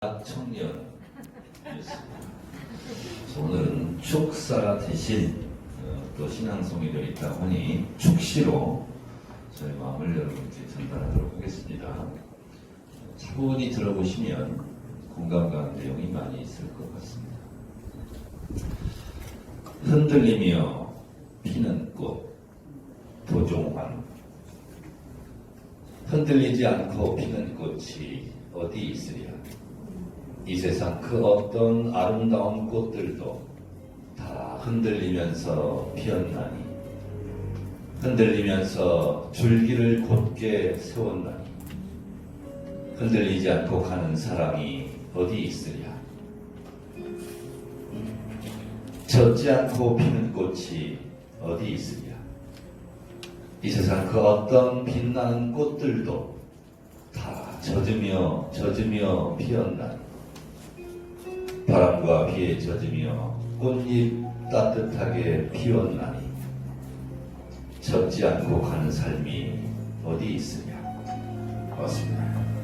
청년이었습니다. 오늘은 축사 대신 어, 또 신앙송이 되어 있다 보니 축시로 저희 마음을 여러분께 전달하도록 하겠습니다. 차분히 들어보시면 공감 가는 내용이 많이 있을 것 같습니다. 흔들리며 피는 꽃 도종환 흔들리지 않고 피는 꽃이 어디 있으랴 이 세상 그 어떤 아름다운 꽃들도 다 흔들리면서 피었나니 흔들리면서 줄기를 곧게 세웠나니 흔들리지 않고 가는 사람이 어디 있으랴? 젖지 않고 피는 꽃이 어디 있으랴? 이 세상 그 어떤 빛나는 꽃들도 다 젖으며 젖으며 피었나니 바람과 비에 젖으며 꽃잎 따뜻하게 피었나니 젖지 않고 가는 삶이 어디 있으냐? 맞습니다